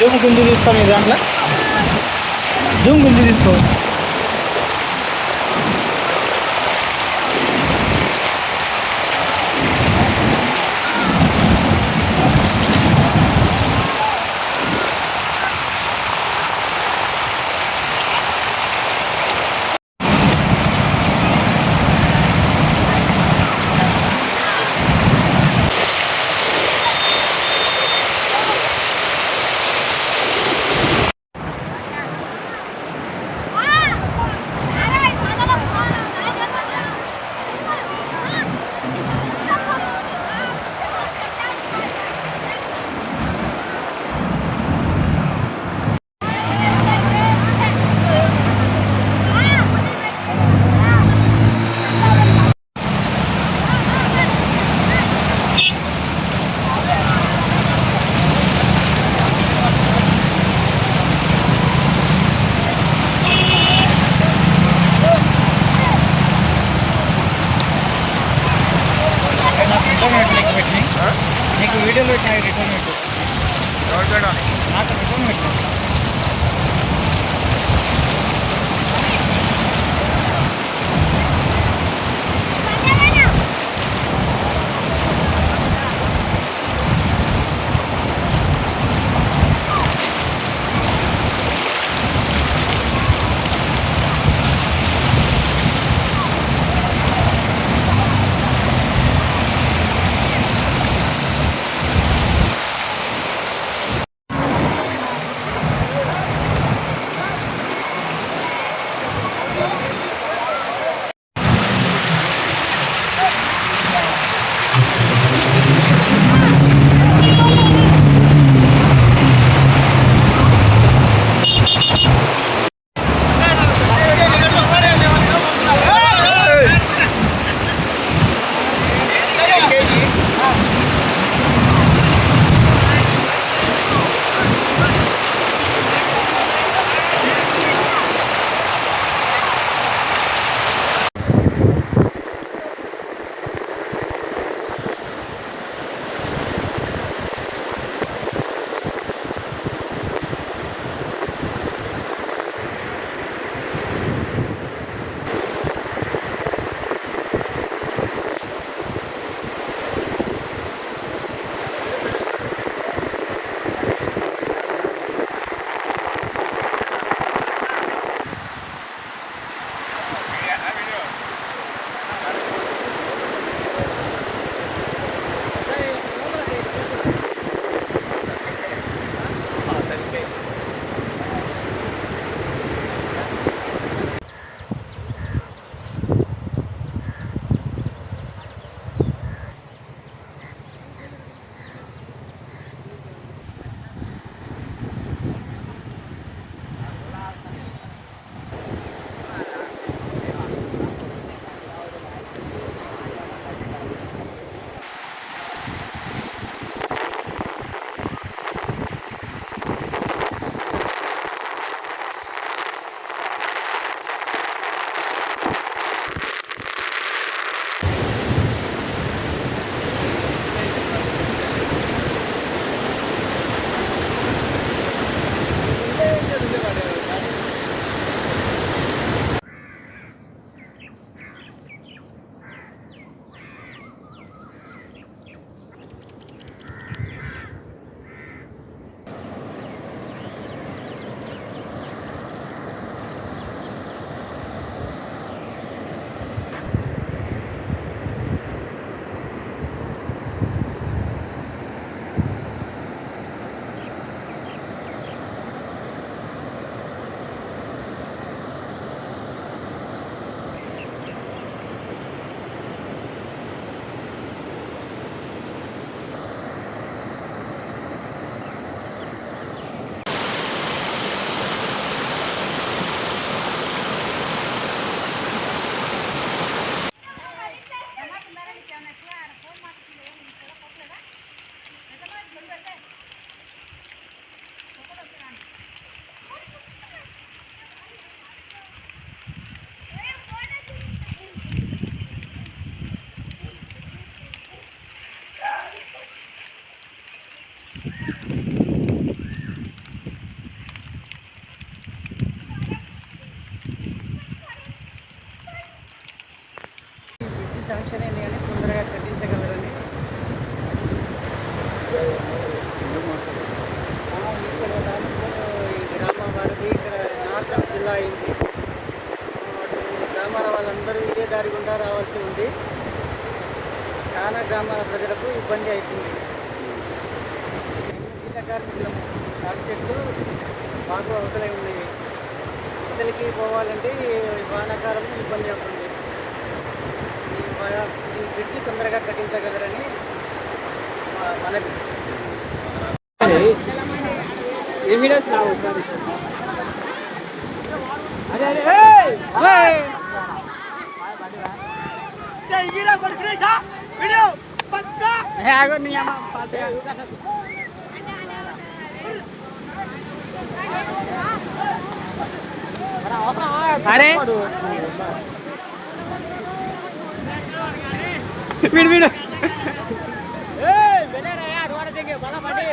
जो गुंदी दिसतो मी जाणला जो गुंदी दिसतो ಬೇಡ శాంక్షన్ అయినాయని తొందరగా కట్టించగలరని. ఇక్కడ దాంట్లో ఈ గ్రామం వారిది ఇక్కడ నార్త్ జిల్లా అయింది గ్రామాల వాళ్ళందరూ ఇదే దారి గుండా రావాల్సి ఉంది. చాలా గ్రామాల ప్రజలకు ఇబ్బంది అవుతుంది గీత బాగా అవతలై ఉన్నాయి అవతలికి పోవాలంటే వానాకాలం ఇబ్బంది అవుతుంది. ఈ వా- ఈ బ్రిడ్జి తొందరగా కట్టించగలరని మా- మనవి. ఏ వీడియోస్ రావు అదే అదే ఆగో నీ అమ్మ పాతగా. అరే வீடு வீடு. ஏய் வெளியடா யார் ஓடதீங்க பல பாட்டி.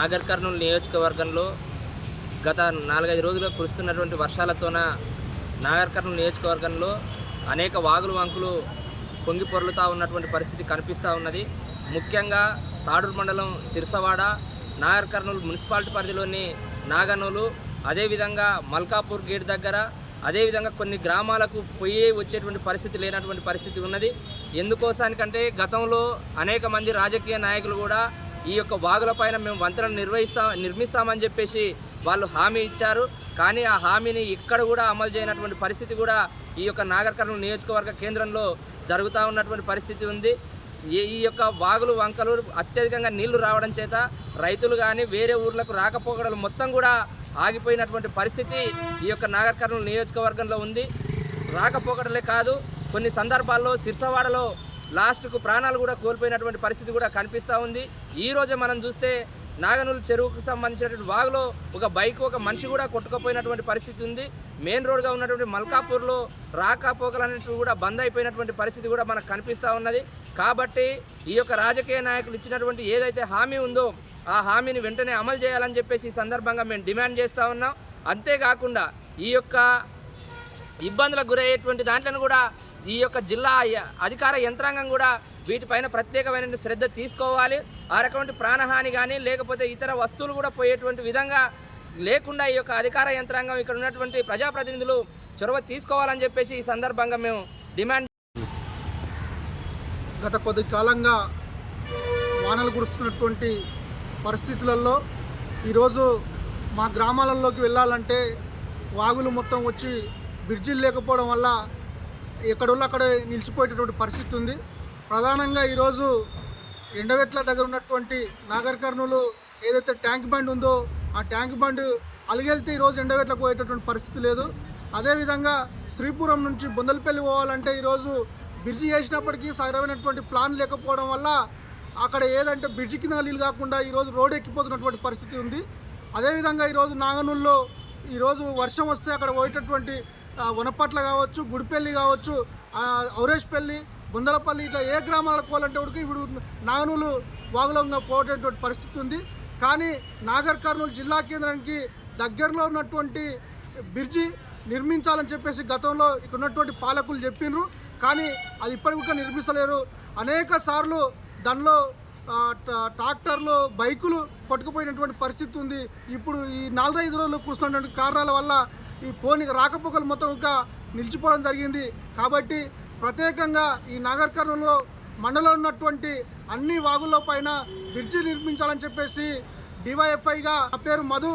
నాగర్ కర్నూలు నియోజకవర్గంలో గత నాలుగైదు రోజులుగా కురుస్తున్నటువంటి వర్షాలతోన నాగర్ కర్నూలు నియోజకవర్గంలో అనేక వాగులు వంకులు పొంగి పొర్లుతూ ఉన్నటువంటి పరిస్థితి కనిపిస్తూ ఉన్నది. ముఖ్యంగా తాడూరు మండలం సిరసవాడ నాగర్ కర్నూలు మున్సిపాలిటీ పరిధిలోని నాగనూలు అదేవిధంగా మల్కాపూర్ గేట్ దగ్గర అదేవిధంగా కొన్ని గ్రామాలకు పోయి వచ్చేటువంటి పరిస్థితి లేనటువంటి పరిస్థితి ఉన్నది. ఎందుకోసానికంటే గతంలో అనేక మంది రాజకీయ నాయకులు కూడా ఈ యొక్క వాగులపైన మేము వంతెనను నిర్వహిస్తా నిర్మిస్తామని చెప్పేసి వాళ్ళు హామీ ఇచ్చారు. కానీ ఆ హామీని ఇక్కడ కూడా అమలు చేయనటువంటి పరిస్థితి కూడా ఈ యొక్క నాగర్ కర్నూలు నియోజకవర్గ కేంద్రంలో జరుగుతూ ఉన్నటువంటి పరిస్థితి ఉంది. ఈ ఈ యొక్క వాగులు వంకలు అత్యధికంగా నీళ్ళు రావడం చేత రైతులు కానీ వేరే ఊర్లకు రాకపోకడలు మొత్తం కూడా ఆగిపోయినటువంటి పరిస్థితి ఈ యొక్క నాగర్ కర్నూలు నియోజకవర్గంలో ఉంది. రాకపోకడలే కాదు కొన్ని సందర్భాల్లో సిర్సవాడలో లాస్ట్కు ప్రాణాలు కూడా కోల్పోయినటువంటి పరిస్థితి కూడా కనిపిస్తూ ఉంది. ఈరోజే మనం చూస్తే నాగనూలు చెరువుకు సంబంధించినటువంటి వాగులో ఒక బైక్ ఒక మనిషి కూడా కొట్టుకుపోయినటువంటి పరిస్థితి ఉంది. మెయిన్ రోడ్గా ఉన్నటువంటి మల్కాపూర్లో రాకపోకలు అనేటివి కూడా బంద్ అయిపోయినటువంటి పరిస్థితి కూడా మనకు కనిపిస్తూ ఉన్నది. కాబట్టి ఈ యొక్క రాజకీయ నాయకులు ఇచ్చినటువంటి ఏదైతే హామీ ఉందో ఆ హామీని వెంటనే అమలు చేయాలని చెప్పేసి ఈ సందర్భంగా మేము డిమాండ్ చేస్తూ ఉన్నాం. అంతేకాకుండా ఈ యొక్క ఇబ్బందులకు గురయ్యేటువంటి దాంట్లను కూడా ఈ యొక్క జిల్లా అధికార యంత్రాంగం కూడా వీటిపైన ప్రత్యేకమైన శ్రద్ధ తీసుకోవాలి. ఆ రకమైన ప్రాణహాని కానీ లేకపోతే ఇతర వస్తువులు కూడా పోయేటువంటి విధంగా లేకుండా ఈ యొక్క అధికార యంత్రాంగం ఇక్కడ ఉన్నటువంటి ప్రజాప్రతినిధులు చొరవ తీసుకోవాలని చెప్పేసి ఈ సందర్భంగా మేము డిమాండ్ గత కొద్ది కాలంగా వానలు కురుస్తున్నటువంటి పరిస్థితులలో ఈరోజు మా గ్రామాలలోకి వెళ్ళాలంటే వాగులు మొత్తం వచ్చి బ్రిడ్జిలు లేకపోవడం వల్ల ఎక్కడున్న అక్కడ నిలిచిపోయేటటువంటి పరిస్థితి ఉంది. ప్రధానంగా ఈరోజు ఎండవెట్ల దగ్గర ఉన్నటువంటి నాగర్ కర్నూలు ఏదైతే ట్యాంక్ బండ్ ఉందో ఆ ట్యాంక్ బండ్ అలిగెళ్తే ఈరోజు ఎండవెట్లకు పోయేటటువంటి పరిస్థితి లేదు. అదేవిధంగా శ్రీపురం నుంచి బొందలపల్లి పోవాలంటే ఈరోజు బ్రిడ్జి వేసినప్పటికీ సరైనటువంటి ప్లాన్ లేకపోవడం వల్ల అక్కడ ఏదంటే బ్రిడ్జి కింద నీళ్ళు కాకుండా ఈరోజు రోడ్ ఎక్కిపోతున్నటువంటి పరిస్థితి ఉంది. అదేవిధంగా ఈరోజు నాగనూల్లో ఈరోజు వర్షం వస్తే అక్కడ పోయేటటువంటి వనపట్ల కావచ్చు గుడిపల్లి కావచ్చు ఔరేష్పల్లి గుందలపల్లి ఇట్లా ఏ గ్రామాలకు పోవాలంటే కూడా ఇప్పుడు నాగనూలు వాగులో ఉన్న పోయేటటువంటి పరిస్థితి ఉంది. కానీ నాగర్ కర్నూలు జిల్లా కేంద్రానికి దగ్గరలో ఉన్నటువంటి బ్రిడ్జి నిర్మించాలని చెప్పేసి గతంలో ఇక్కడ ఉన్నటువంటి పాలకులు చెప్పిండ్రు కానీ అది ఇప్పటికి కూడా నిర్మిస్తలేరు. అనేక సార్లు దానిలో ట్రాక్టర్లు బైకులు పట్టుకుపోయినటువంటి పరిస్థితి ఉంది. ఇప్పుడు ఈ నాలుగైదు రోజులు కూర్చున్నటువంటి కారణాల వల్ల ఈ పోనీ రాకపోకలు మొత్తం ఇంకా నిలిచిపోవడం జరిగింది. కాబట్టి ప్రత్యేకంగా ఈ నాగర్ కర్నూలులో ఉన్నటువంటి అన్ని వాగుల్లో పైన బ్రిడ్జి నిర్మించాలని చెప్పేసి డివైఎఫ్ఐగా నా పేరు మధు.